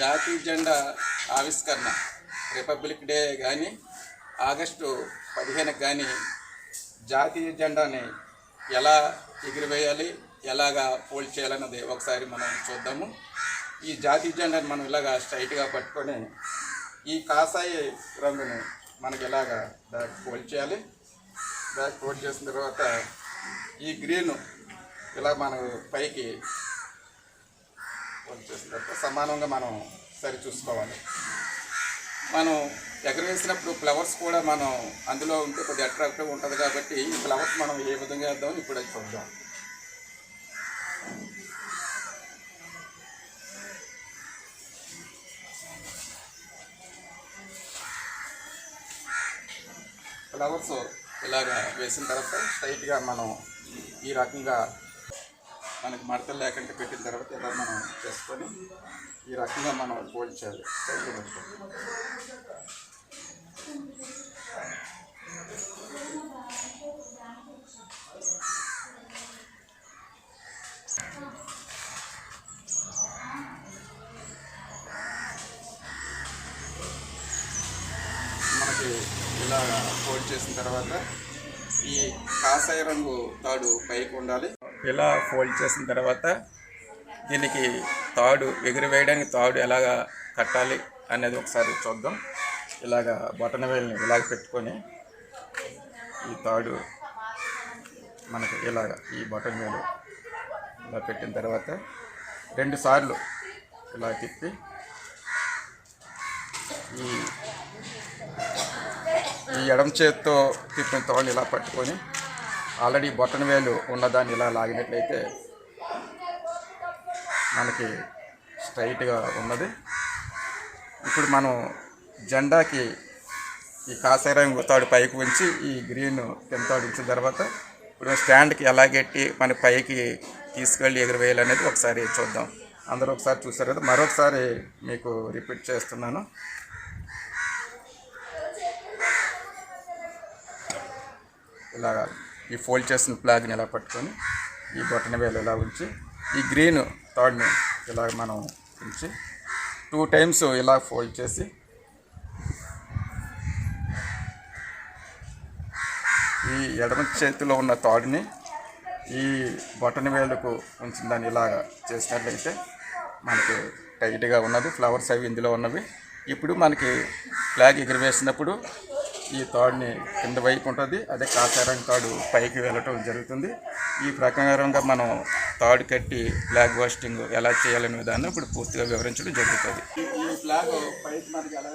జాతీయ జెండా ఆవిష్కరణ. రిపబ్లిక్ డే కానీ ఆగస్టు పదిహేనుకి కానీ జాతీయ జెండాని ఎలా ఎగిరివేయాలి ఎలాగా ఫోల్డ్ చేయాలన్నది ఒకసారి మనం చూద్దాము. ఈ జాతీయ జెండాని మనం ఇలాగా స్ట్రైట్గా పట్టుకొని ఈ కాసాయి రంగుని మనకి ఇలాగా బ్యాక్ ఫోల్డ్ చేయాలి. బ్యాక్ ఫోల్డ్ చేసిన తర్వాత ఈ గ్రీన్ ఇలా మనం పైకి ఫోల్డ్ తర్వాత సమానంగా మనం సరి చూసుకోవాలి. మనం ఎగరవేసినప్పుడు ఫ్లవర్స్ కూడా మనం అందులో ఉంటే కొద్దిగా అట్రాక్టివ్ ఉంటుంది కాబట్టి ఈ ఫ్లవర్స్ మనం ఏ విధంగా వేద్దామని ఇప్పుడు అది చూద్దాం. ఫ్లవర్స్ ఇలాగా వేసిన తర్వాత స్ట్రైట్గా మనం ఈ రకంగా మనకి మడతలు లేకుండా పెట్టిన తర్వాత ఇలా మనం చేసుకొని ఈ రకంగా మనం పోల్చాలి. మనకి ఇలా ఫోల్డ్ చేసిన తర్వాత ఈ కాషాయ రంగు తాడు పైకి ఉండాలి. ఇలా ఫోల్డ్ చేసిన తర్వాత దీనికి తాడు ఎగిరివేయడానికి తాడు ఎలాగా కట్టాలి అనేది ఒకసారి చూద్దాం. ఇలాగా బటన్ వేల్ని ఇలాగ పెట్టుకొని ఈ తాడు మనకి ఇలాగ ఈ బటన్ వేలు ఇలా పెట్టిన తర్వాత రెండు సార్లు ఇలా తిప్పి ఈ ఈ ఎడమ చేత్తో తిప్పిన తాడు ఇలా పట్టుకొని ఆల్రెడీ బొట్టన వేలు ఉన్నదాన్ని ఇలా లాగినట్లయితే మనకి స్ట్రైట్గా ఉన్నది. ఇప్పుడు మనం జెండాకి ఈ కాషాయ రంగు తాడు పైకి ఉంచి ఈ గ్రీన్ కింద తాడు ఉంచిన తర్వాత ఇప్పుడు స్టాండ్కి ఎలా గట్టి మన పైకి తీసుకెళ్ళి ఎగురవేయాలనేది ఒకసారి చూద్దాం. అందరూ ఒకసారి చూసారు కదా మరొకసారి మీకు రిపీట్ చేస్తున్నాను. ఇలాగా ఈ ఫోల్డ్ చేసిన ఫ్లాగ్ని ఇలా పట్టుకొని ఈ బొట్టన వేలు ఇలా ఉంచి ఈ గ్రీన్ థర్డ్ని ఇలా మనం ఉంచి టూ టైమ్స్ ఇలా ఫోల్డ్ చేసి ఈ ఎడమ చేతిలో ఉన్న తాడుని ఈ బొటన వేలుకు ఉంచిన దాన్ని ఇలాగ చేసినట్లయితే మనకి టైట్గా ఉన్నది ఫ్లవర్స్ అవి ఇందులో ఉన్నవి. ఇప్పుడు మనకి ఫ్లాగ్ ఎగిరివేసినప్పుడు ఈ తాడుని కింద వైపు ఉంటుంది. అదే కాసారం తాడు పైకి వెళ్ళటం జరుగుతుంది. ఈ ప్రకారంగా మనం తాడు కట్టి ఫ్లాగ్ హోస్టింగ్ ఎలా చేయాలనే విధానం ఇప్పుడు పూర్తిగా వివరించడం జరుగుతుంది. ఈ ఫ్లాగ్ పైకి మనకి ఎలా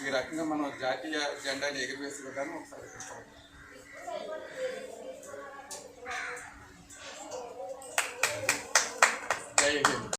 ఈ రకంగా మనం జాతీయ జెండాని ఎగిరివేసే విధానం ఒకసారి